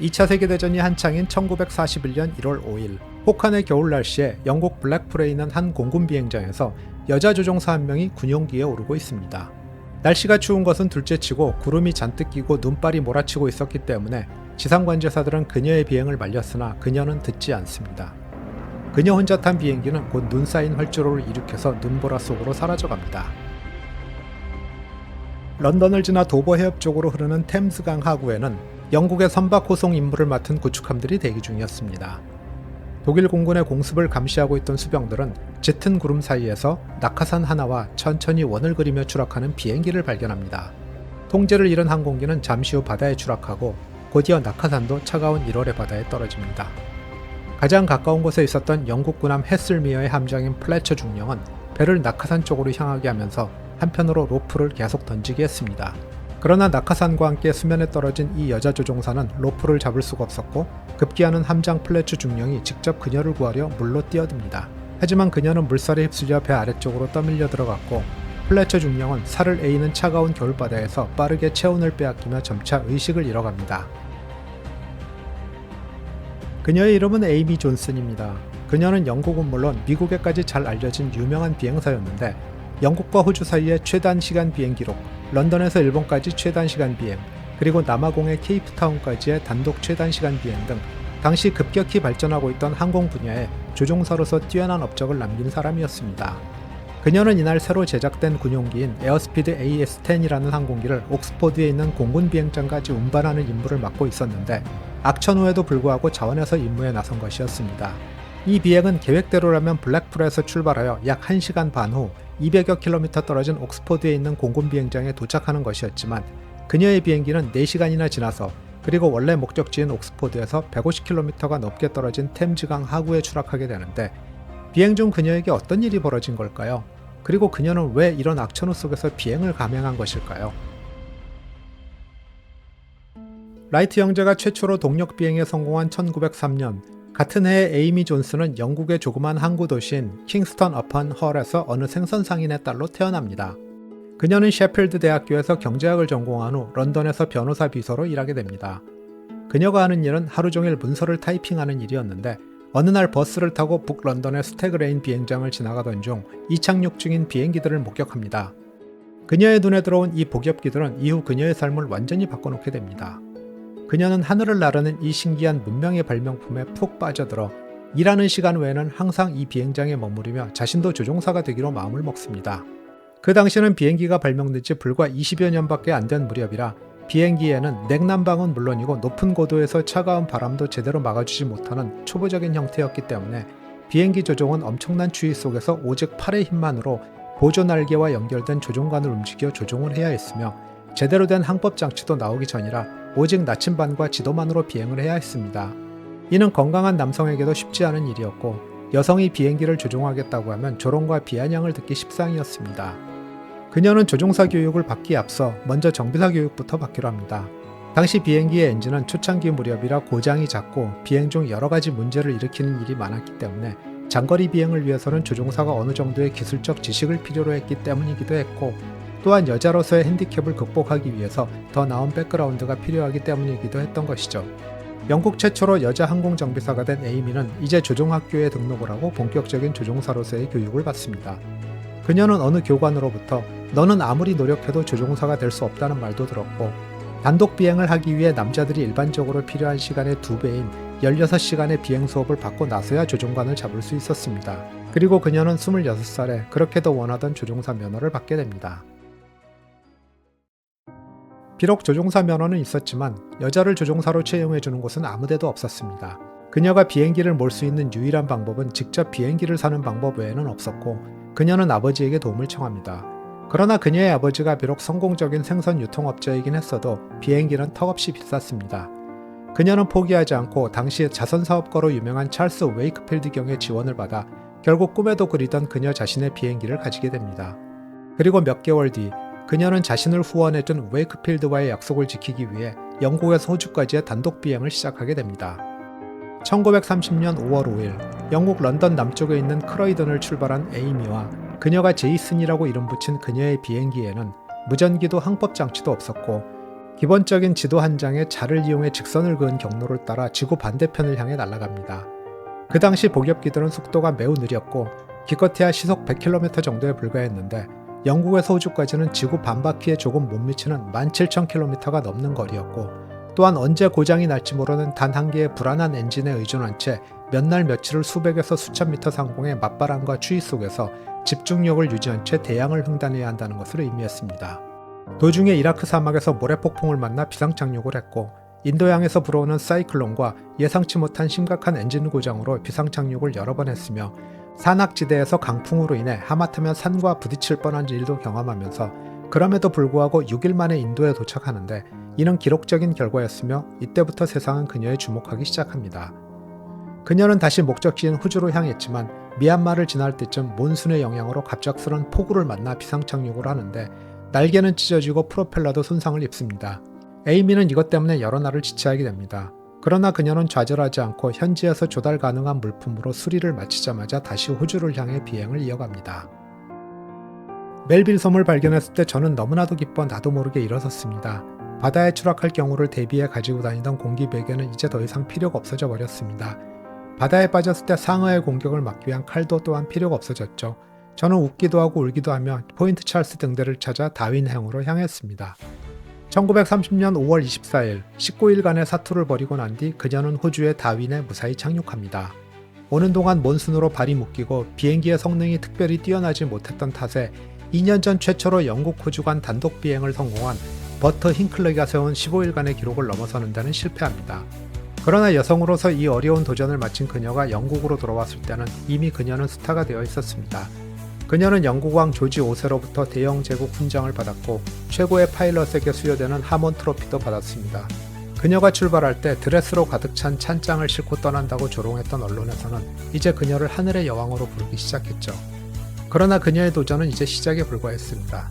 2차 세계대전이 한창인 1941년 1월 5일 혹한의 겨울 날씨에 영국 블랙풀에 있는 한 공군 비행장에서 여자 조종사 한 명이 군용기에 오르고 있습니다. 날씨가 추운 것은 둘째치고 구름이 잔뜩 끼고 눈발이 몰아치고 있었기 때문에 지상 관제사들은 그녀의 비행을 말렸으나 그녀는 듣지 않습니다. 그녀 혼자 탄 비행기는 곧 눈 쌓인 활주로를 일으켜서 눈보라 속으로 사라져갑니다. 런던을 지나 도버 해협 쪽으로 흐르는 템스강 하구에는 영국의 선박 호송 임무를 맡은 구축함들이 대기 중이었습니다. 독일 공군의 공습을 감시하고 있던 수병들은 짙은 구름 사이에서 낙하산 하나와 천천히 원을 그리며 추락하는 비행기를 발견합니다. 통제를 잃은 항공기는 잠시 후 바다에 추락하고 곧이어 낙하산도 차가운 1월의 바다에 떨어집니다. 가장 가까운 곳에 있었던 영국 군함 헤슬미어의 함장인 플래처 중령은 배를 낙하산 쪽으로 향하게 하면서 한편으로 로프를 계속 던지게 했습니다. 그러나 낙하산과 함께 수면에 떨어진 이 여자 조종사는 로프를 잡을 수가 없었고 급기야는 함장 플래처 중령이 직접 그녀를 구하려 물로 뛰어듭니다. 하지만 그녀는 물살에 휩쓸려 배 아래쪽으로 떠밀려 들어갔고 플래처 중령은 살을 에이는 차가운 겨울바다에서 빠르게 체온을 빼앗기며 점차 의식을 잃어갑니다. 그녀의 이름은 에이미 존슨입니다. 그녀는 영국은 물론 미국에까지 잘 알려진 유명한 비행사였는데 영국과 호주 사이의 최단 시간 비행 기록, 런던에서 일본까지 최단 시간 비행, 그리고 남아공의 케이프타운까지의 단독 최단 시간 비행 등 당시 급격히 발전하고 있던 항공 분야에 조종사로서 뛰어난 업적을 남긴 사람이었습니다. 그녀는 이날 새로 제작된 군용기인 에어스피드 AS-10이라는 항공기를 옥스포드에 있는 공군 비행장까지 운반하는 임무를 맡고 있었는데 악천 후에도 불구하고 자원해서 임무에 나선 것이었습니다. 이 비행은 계획대로라면 블랙풀에서 출발하여 약 1시간 반 후 200여 킬로미터 떨어진 옥스포드에 있는 공군 비행장에 도착하는 것이었지만 그녀의 비행기는 4시간이나 지나서 그리고 원래 목적지인 옥스포드에서 150km가 넘게 떨어진 템즈강 하구에 추락하게 되는데 비행 중 그녀에게 어떤 일이 벌어진 걸까요? 그리고 그녀는 왜 이런 악천후 속에서 비행을 감행한 것일까요? 라이트 형제가 최초로 동력 비행에 성공한 1903년 같은 해에 에이미 존슨은 영국의 조그만 항구 도시인 킹스턴 어펀 헐에서 어느 생선 상인의 딸로 태어납니다. 그녀는 셰필드 대학교에서 경제학을 전공한 후 런던에서 변호사 비서로 일하게 됩니다. 그녀가 하는 일은 하루 종일 문서를 타이핑하는 일이었는데 어느 날 버스를 타고 북런던의 스태그레인 비행장을 지나가던 중 이착륙 중인 비행기들을 목격합니다. 그녀의 눈에 들어온 이 복엽기들은 이후 그녀의 삶을 완전히 바꿔놓게 됩니다. 그녀는 하늘을 나르는 이 신기한 문명의 발명품에 푹 빠져들어 일하는 시간 외에는 항상 이 비행장에 머무르며 자신도 조종사가 되기로 마음을 먹습니다. 그 당시는 비행기가 발명된 지 불과 20여 년밖에 안 된 무렵이라 비행기에는 냉난방은 물론이고 높은 고도에서 차가운 바람도 제대로 막아주지 못하는 초보적인 형태였기 때문에 비행기 조종은 엄청난 추위 속에서 오직 팔의 힘만으로 보조 날개와 연결된 조종관을 움직여 조종을 해야 했으며 제대로 된 항법 장치도 나오기 전이라 오직 나침반과 지도만으로 비행을 해야 했습니다. 이는 건강한 남성에게도 쉽지 않은 일이었고 여성이 비행기를 조종하겠다고 하면 조롱과 비아냥을 듣기 십상이었습니다. 그녀는 조종사 교육을 받기에 앞서 먼저 정비사 교육부터 받기로 합니다. 당시 비행기의 엔진은 초창기 무렵이라 고장이 잦고 비행 중 여러 가지 문제를 일으키는 일이 많았기 때문에 장거리 비행을 위해서는 조종사가 어느 정도의 기술적 지식을 필요로 했기 때문이기도 했고 또한 여자로서의 핸디캡을 극복하기 위해서 더 나은 백그라운드가 필요하기 때문이기도 했던 것이죠. 영국 최초로 여자 항공 정비사가 된 에이미는 이제 조종학교에 등록을 하고 본격적인 조종사로서의 교육을 받습니다. 그녀는 어느 교관으로부터 너는 아무리 노력해도 조종사가 될 수 없다는 말도 들었고 단독 비행을 하기 위해 남자들이 일반적으로 필요한 시간의 두 배인 16시간의 비행 수업을 받고 나서야 조종관을 잡을 수 있었습니다. 그리고 그녀는 26살에 그렇게도 원하던 조종사 면허를 받게 됩니다. 비록 조종사 면허는 있었지만 여자를 조종사로 채용해주는 곳은 아무데도 없었습니다. 그녀가 비행기를 몰 수 있는 유일한 방법은 직접 비행기를 사는 방법 외에는 없었고 그녀는 아버지에게 도움을 청합니다. 그러나 그녀의 아버지가 비록 성공적인 생선 유통업자이긴 했어도 비행기는 턱없이 비쌌습니다. 그녀는 포기하지 않고 당시 자선사업가로 유명한 찰스 웨이크필드 경의 지원을 받아 결국 꿈에도 그리던 그녀 자신의 비행기를 가지게 됩니다. 그리고 몇 개월 뒤 그녀는 자신을 후원해준 웨이크필드와의 약속을 지키기 위해 영국에서 호주까지의 단독 비행을 시작하게 됩니다. 1930년 5월 5일 영국 런던 남쪽에 있는 크로이던을 출발한 에이미와 그녀가 제이슨이라고 이름 붙인 그녀의 비행기에는 무전기도 항법 장치도 없었고 기본적인 지도 한 장에 자를 이용해 직선을 그은 경로를 따라 지구 반대편을 향해 날아갑니다. 그 당시 복엽기들은 속도가 매우 느렸고 기껏해야 시속 100km 정도에 불과했는데 영국에서 호주까지는 지구 반바퀴에 조금 못 미치는 17,000km가 넘는 거리였고 또한 언제 고장이 날지 모르는 단 한 개의 불안한 엔진에 의존한 채 몇 날 며칠을 수백에서 수천 미터 상공의 맞바람과 추위 속에서 집중력을 유지한 채 대양을 횡단해야 한다는 것을 의미했습니다. 도중에 이라크 사막에서 모래폭풍을 만나 비상착륙을 했고 인도양에서 불어오는 사이클론과 예상치 못한 심각한 엔진 고장으로 비상착륙을 여러 번 했으며 산악지대에서 강풍으로 인해 하마터면 산과 부딪힐 뻔한 일도 경험하면서 그럼에도 불구하고 6일 만에 인도에 도착하는데 이는 기록적인 결과였으며 이때부터 세상은 그녀에 주목하기 시작합니다. 그녀는 다시 목적지인 호주로 향했지만 미얀마를 지날 때쯤 몬순의 영향으로 갑작스런 폭우를 만나 비상착륙을 하는데 날개는 찢어지고 프로펠러도 손상을 입습니다. 에이미는 이것 때문에 여러 날을 지체하게 됩니다. 그러나 그녀는 좌절하지 않고 현지에서 조달 가능한 물품으로 수리를 마치자마자 다시 호주를 향해 비행을 이어갑니다. 멜빌 섬을 발견했을 때 저는 너무나도 기뻐 나도 모르게 일어섰습니다. 바다에 추락할 경우를 대비해 가지고 다니던 공기 베개는 이제 더 이상 필요가 없어져 버렸습니다. 바다에 빠졌을 때 상어의 공격을 막기 위한 칼도 또한 필요가 없어졌죠. 저는 웃기도 하고 울기도 하며 포인트 찰스 등대를 찾아 다윈행으로 향했습니다. 1930년 5월 24일 19일간의 사투를 벌이고 난 뒤 그녀는 호주의 다윈에 무사히 착륙합니다. 오는 동안 몬순으로 발이 묶이고 비행기의 성능이 특별히 뛰어나지 못했던 탓에 2년 전 최초로 영국 호주 간 단독 비행을 성공한 버터 힝클레가 세운 15일간의 기록을 넘어서는 데는 실패합니다. 그러나 여성으로서 이 어려운 도전을 마친 그녀가 영국으로 돌아왔을 때는 이미 그녀는 스타가 되어 있었습니다. 그녀는 영국왕 조지 5세로부터 대영 제국 훈장을 받았고 최고의 파일럿에게 수여되는 하몬 트로피도 받았습니다. 그녀가 출발할 때 드레스로 가득 찬 찬장을 싣고 떠난다고 조롱했던 언론에서는 이제 그녀를 하늘의 여왕으로 부르기 시작했죠. 그러나 그녀의 도전은 이제 시작에 불과했습니다.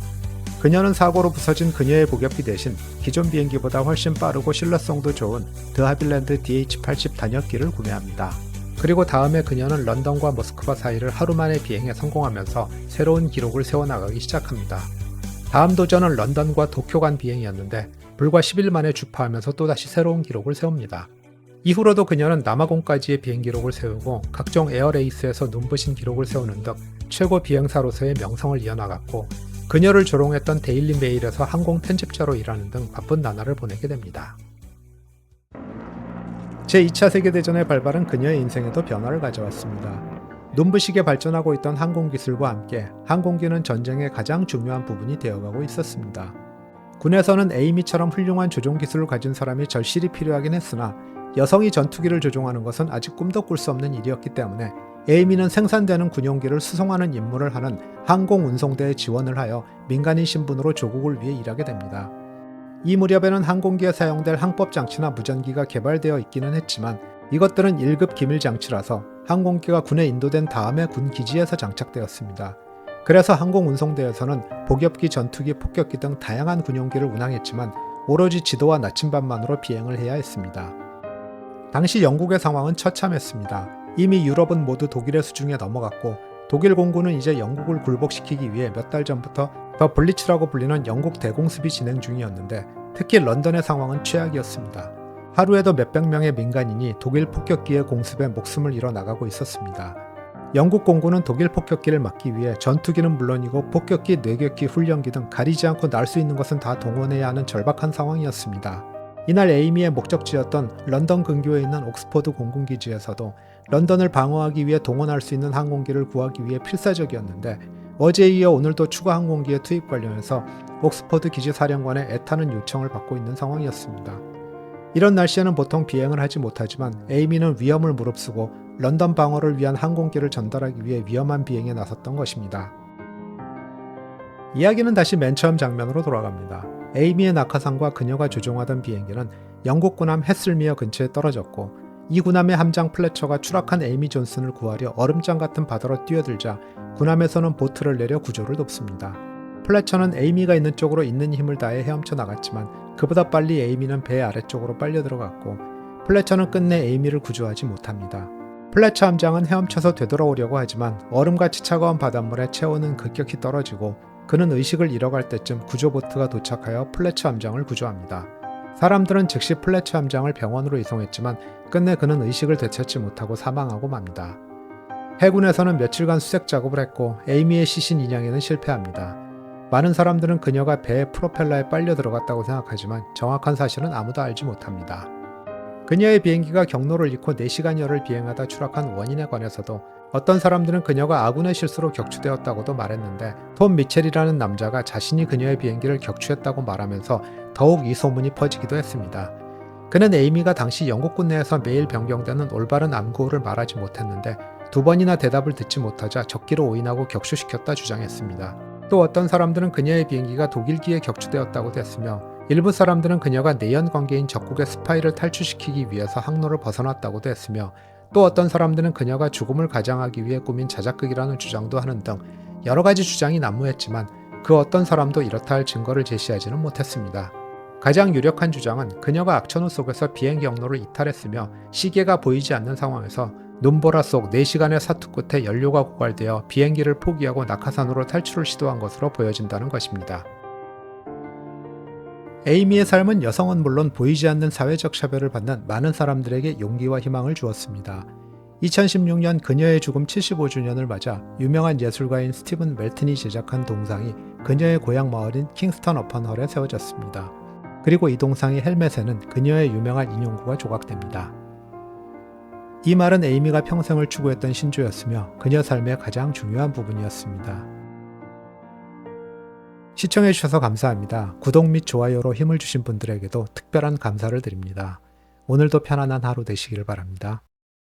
그녀는 사고로 부서진 그녀의 복엽기 대신 기존 비행기보다 훨씬 빠르고 신뢰성도 좋은 드 하빌랜드 DH-80 단역기를 구매합니다. 그리고 다음에 그녀는 런던과 모스크바 사이를 하루 만에 비행에 성공하면서 새로운 기록을 세워나가기 시작합니다. 다음 도전은 런던과 도쿄 간 비행이었는데 불과 10일 만에 주파하면서 또다시 새로운 기록을 세웁니다. 이후로도 그녀는 남아공까지의 비행 기록을 세우고 각종 에어레이스에서 눈부신 기록을 세우는 등 최고 비행사로서의 명성을 이어나갔고 그녀를 조롱했던 데일리 메일에서 항공 편집자로 일하는 등 바쁜 나날을 보내게 됩니다. 제2차 세계대전의 발발은 그녀의 인생에도 변화를 가져왔습니다. 눈부시게 발전하고 있던 항공 기술과 함께 항공기는 전쟁의 가장 중요한 부분이 되어가고 있었습니다. 군에서는 에이미처럼 훌륭한 조종 기술을 가진 사람이 절실히 필요하긴 했으나 여성이 전투기를 조종하는 것은 아직 꿈도 꿀 수 없는 일이었기 때문에 에이미는 생산되는 군용기를 수송하는 임무를 하는 항공운송대에 지원을 하여 민간인 신분으로 조국을 위해 일하게 됩니다. 이 무렵에는 항공기에 사용될 항법 장치나 무전기가 개발되어 있기는 했지만 이것들은 1급 기밀 장치라서 항공기가 군에 인도된 다음에 군 기지에서 장착되었습니다. 그래서 항공운송대에서는 복엽기, 전투기, 폭격기 등 다양한 군용기를 운항했지만 오로지 지도와 나침반만으로 비행을 해야 했습니다. 당시 영국의 상황은 처참했습니다. 이미 유럽은 모두 독일의 수중에 넘어갔고 독일 공군은 이제 영국을 굴복시키기 위해 몇 달 전부터 더 블리츠라고 불리는 영국 대공습이 진행 중이었는데 특히 런던의 상황은 최악이었습니다. 하루에도 몇백 명의 민간인이 독일 폭격기의 공습에 목숨을 잃어 나가고 있었습니다. 영국 공군은 독일 폭격기를 막기 위해 전투기는 물론이고 폭격기, 뇌격기, 훈련기 등 가리지 않고 날 수 있는 것은 다 동원해야 하는 절박한 상황이었습니다. 이날 에이미의 목적지였던 런던 근교에 있는 옥스퍼드 공군기지에서도 런던을 방어하기 위해 동원할 수 있는 항공기를 구하기 위해 필사적이었는데 어제에 이어 오늘도 추가 항공기의 투입 관련해서 옥스퍼드 기지 사령관의 애타는 요청을 받고 있는 상황이었습니다. 이런 날씨에는 보통 비행을 하지 못하지만 에이미는 위험을 무릅쓰고 런던 방어를 위한 항공기를 전달하기 위해 위험한 비행에 나섰던 것입니다. 이야기는 다시 맨 처음 장면으로 돌아갑니다. 에이미의 낙하산과 그녀가 조종하던 비행기는 영국 군함 해슬미어 근처에 떨어졌고 이 군함의 함장 플래처가 추락한 에이미 존슨을 구하려 얼음장 같은 바다로 뛰어들자 군함에서는 보트를 내려 구조를 돕습니다. 플래처는 에이미가 있는 쪽으로 있는 힘을 다해 헤엄쳐 나갔지만 그보다 빨리 에이미는 배 아래쪽으로 빨려 들어갔고 플래처는 끝내 에이미를 구조하지 못합니다. 플래처 함장은 헤엄쳐서 되돌아오려고 하지만 얼음같이 차가운 바닷물에 체온은 급격히 떨어지고 그는 의식을 잃어갈 때쯤 구조보트가 도착하여 플래처 함장을 구조합니다. 사람들은 즉시 플래처 함장을 병원으로 이송했지만 끝내 그는 의식을 되찾지 못하고 사망하고 맙니다. 해군에서는 며칠간 수색 작업을 했고 에이미의 시신 인양에는 실패합니다. 많은 사람들은 그녀가 배의 프로펠러에 빨려 들어갔다고 생각하지만 정확한 사실은 아무도 알지 못합니다. 그녀의 비행기가 경로를 잃고 4시간여를 비행하다 추락한 원인에 관해서도 어떤 사람들은 그녀가 아군의 실수로 격추되었다고도 말했는데 톰 미첼이라는 남자가 자신이 그녀의 비행기를 격추했다고 말하면서 더욱 이 소문이 퍼지기도 했습니다. 그는 에이미가 당시 영국군 내에서 매일 변경되는 올바른 암구호를 말하지 못했는데 두 번이나 대답을 듣지 못하자 적기로 오인하고 격추시켰다 주장했습니다. 또 어떤 사람들은 그녀의 비행기가 독일기에 격추되었다고도 했으며 일부 사람들은 그녀가 내연 관계인 적국의 스파이를 탈출시키기 위해서 항로를 벗어났다고도 했으며 또 어떤 사람들은 그녀가 죽음을 가장하기 위해 꾸민 자작극이라는 주장도 하는 등 여러 가지 주장이 난무했지만 그 어떤 사람도 이렇다 할 증거를 제시하지는 못했습니다. 가장 유력한 주장은 그녀가 악천후 속에서 비행 경로를 이탈했으며 시계가 보이지 않는 상황에서 눈보라 속 4시간의 사투 끝에 연료가 고갈되어 비행기를 포기하고 낙하산으로 탈출을 시도한 것으로 보여진다는 것입니다. 에이미의 삶은 여성은 물론 보이지 않는 사회적 차별을 받는 많은 사람들에게 용기와 희망을 주었습니다. 2016년 그녀의 죽음 75주년을 맞아 유명한 예술가인 스티븐 멜튼이 제작한 동상이 그녀의 고향 마을인 킹스턴 어펀헐에 세워졌습니다. 그리고 이 동상의 헬멧에는 그녀의 유명한 인용구가 조각됩니다. 이 말은 에이미가 평생을 추구했던 신조였으며 그녀 삶의 가장 중요한 부분이었습니다. 시청해주셔서 감사합니다. 구독 및 좋아요로 힘을 주신 분들에게도 특별한 감사를 드립니다. 오늘도 편안한 하루 되시길 바랍니다.